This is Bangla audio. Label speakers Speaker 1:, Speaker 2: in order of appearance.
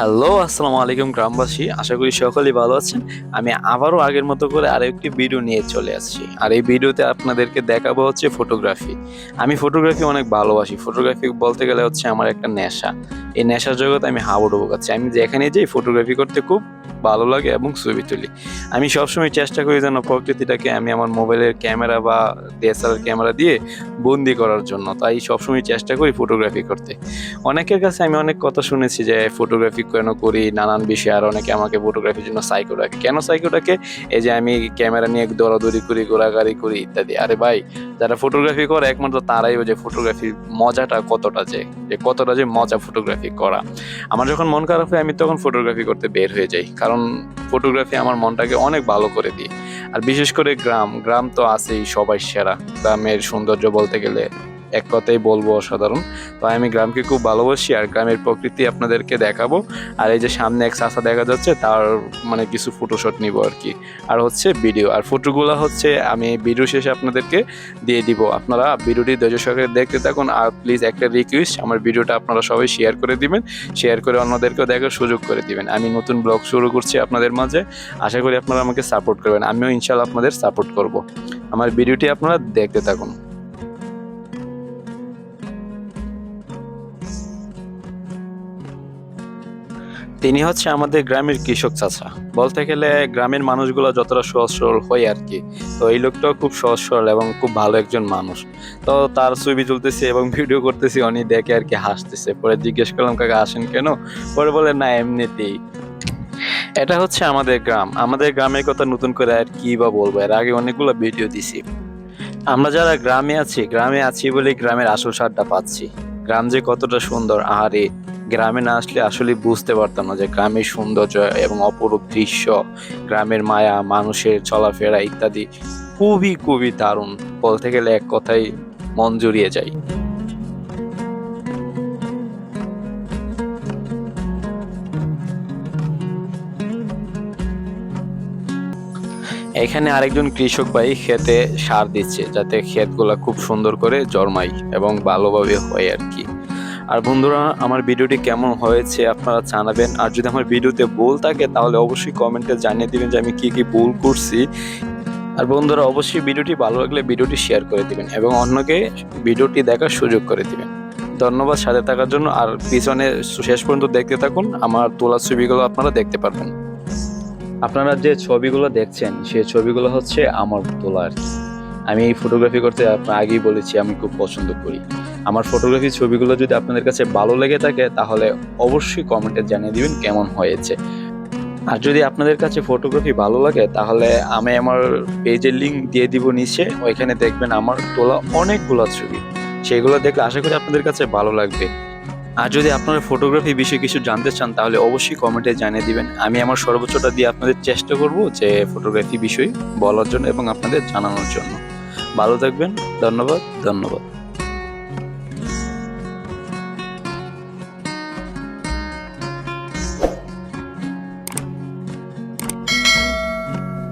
Speaker 1: হ্যালো, আসসালামু আলাইকুম গ্রামবাসী। আশা করি সকলেই ভালো আছেন। আমি আবারও আগের মতো করে আরও একটি ভিডিও নিয়ে চলে আসছি। আর এই ভিডিওতে আপনাদেরকে দেখাবো হচ্ছে ফটোগ্রাফি আমি ফটোগ্রাফি অনেক ভালোবাসি। ফটোগ্রাফি বলতে গেলে হচ্ছে আমার একটা নেশা। এই নেশার জগতে আমি হাবুডুবু খাচ্ছি। আমি যেখানে যাই ফটোগ্রাফি করতে খুব ভালো লাগে এবং ছবি তুলি। আমি সবসময় চেষ্টা করি যেন প্রকৃতিটাকে আমি আমার মোবাইলের ক্যামেরা বা ডিএসএলআর ক্যামেরা দিয়ে বন্দি করার জন্য। তাই সবসময় চেষ্টা করি ফটোগ্রাফি করতে। অনেকের কাছে আমি অনেক কথা শুনেছি যে ফটোগ্রাফি কেন করি, নানান বিষয়ে। আর অনেকে আমাকে ফটোগ্রাফির জন্য সাইকো রাখে কেন সাইকো রাখে এই যে আমি ক্যামেরা নিয়ে দৌড়াদৌড়ি করি ঘোরাঘাড়ি করি ইত্যাদি। আরে ভাই, যারা ফটোগ্রাফি করে, একমাত্র তারাই যে ফটোগ্রাফির মজাটা কতটা যে কতটা যে মজা ফটোগ্রাফি করা। আমার যখন মন খারাপ হয়, আমি তখন ফটোগ্রাফি করতে বের হয়ে যাই। কারণ ফটোগ্রাফি আমার মনটাকে অনেক ভালো করে দিই আর বিশেষ করে গ্রাম গ্রাম তো আছেই সবাই সেরা। গ্রামের সৌন্দর্য বলতে গেলে এক কথাই বলব অসাধারণ। তো আমি গ্রামকে খুব ভালোবাসি আর গ্রামের প্রকৃতি আপনাদেরকে দেখাবো। আর এই যে সামনে এক চাষা দেখা যাচ্ছে, তার মানে কিছু ফটোশট নিব আর কি। আর হচ্ছে ভিডিও আর ফটোগুলো হচ্ছে আমি ভিডিও শেষে আপনাদেরকে দিয়ে দিব। আপনারা ভিডিওটি ধৈর্য সহকারে দেখতে থাকুন আর প্লিজ একটা রিকোয়েস্ট আমার ভিডিওটা আপনারা সবাই শেয়ার করে দিবেন। শেয়ার করে অন্যদেরকেও দেখার সুযোগ করে দিবেন। আমি নতুন ব্লগ শুরু করছি আপনাদের মাঝে। আশা করি আপনারা আমাকে সাপোর্ট করবেন। আমিও ইনশাল্লাহ আপনাদের সাপোর্ট করব। আমার ভিডিওটি আপনারা দেখতে থাকুন। তিনি হচ্ছে আমাদের গ্রামের কৃষক চাচা। বলতে গেলে গ্রামের মানুষগুলো যতটা সহজ সরল হয় আর কি তো এই লোকটাও খুব সহজ সরল এবং খুব ভালো একজন মানুষ। তো তার ছবি তুলতেছি এবং ভিডিও করতেছি, উনি দেখে আর কি হাসতেছে। পরে জিজ্ঞেস করলাম, কাকা, আসেন কেন? পরে বলে, না, এমনিতেই। এটা হচ্ছে আমাদের গ্রাম। আমাদের গ্রামের কথা নতুন করে আর কি বা বলব? এর আগে অনেকগুলো ভিডিও দিছি। আমরা যারা গ্রামে আছি গ্রামে আছি বলে গ্রামের আসল স্বাদটা পাচ্ছি। গ্রাম যে কতটা সুন্দর, আহারে! গ্রামে না আসলে আসলে বুঝতে পারতাম না যে গ্রামের সৌন্দর্য এবং অপরূপ দৃশ্য, গ্রামের মায়া, মানুষের চলাফেরা ইত্যাদি খুবই খুবই দারুণ। বলতে গেলে এক কথাই মন জুড়িয়ে যায়। এখানে আরেকজন কৃষক ভাই ক্ষেতে সার দিচ্ছে, যাতে ক্ষেতগুলা খুব সুন্দর করে জন্মায় এবং ভালোভাবে হয় আর কি। আর বন্ধুরা, আমার ভিডিওটি কেমন হয়েছে আপনারা জানাবেন। আর যদি আমার ভিডিওতে ভুল থাকে, তাহলে অবশ্যই কমেন্টে জানিয়ে দিবেন যে আমি কি কি ভুল করছি। আর বন্ধুরা, অবশ্যই ভিডিওটি ভালো লাগলে ভিডিওটি শেয়ার করে দিবেন এবং অন্যকে ভিডিওটি দেখার সুযোগ করে দিবেন। ধন্যবাদ সাথে থাকার জন্য। আর পিছনে শেষ পর্যন্ত দেখতে থাকুন, আমার তোলা ছবিগুলো আপনারা দেখতে পারবেন। আপনারা যে ছবিগুলো দেখছেন, সেই ছবিগুলো হচ্ছে আমার তোলা আর কি। আমি এই ফটোগ্রাফি করতে আগেই বলেছি, আমি খুব পছন্দ করি। আমার ফটোগ্রাফি ছবিগুলো যদি আপনাদের কাছে ভালো লেগে থাকে, তাহলে অবশ্যই কমেন্টে জানিয়ে দিবেন কেমন হয়েছে। আর যদি আপনাদের কাছে ফটোগ্রাফি ভালো লাগে, তাহলে আমি আমার পেজের লিঙ্ক দিয়ে দিব নিচে। ওইখানে দেখবেন আমার তোলা অনেকগুলো ছবি। সেগুলো দেখলে আশা করি আপনাদের কাছে ভালো লাগবে। আর যদি আপনারা ফটোগ্রাফি বিষয়ে কিছু জানতে চান, তাহলে অবশ্যই কমেন্টে জানিয়ে দিবেন। আমি আমার সর্বোচ্চটা দিয়ে আপনাদের চেষ্টা করব যে ফটোগ্রাফি বিষয়ে বলার জন্য এবং আপনাদের জানানোর জন্য। ভালো থাকবেন, ধন্যবাদ ধন্যবাদ।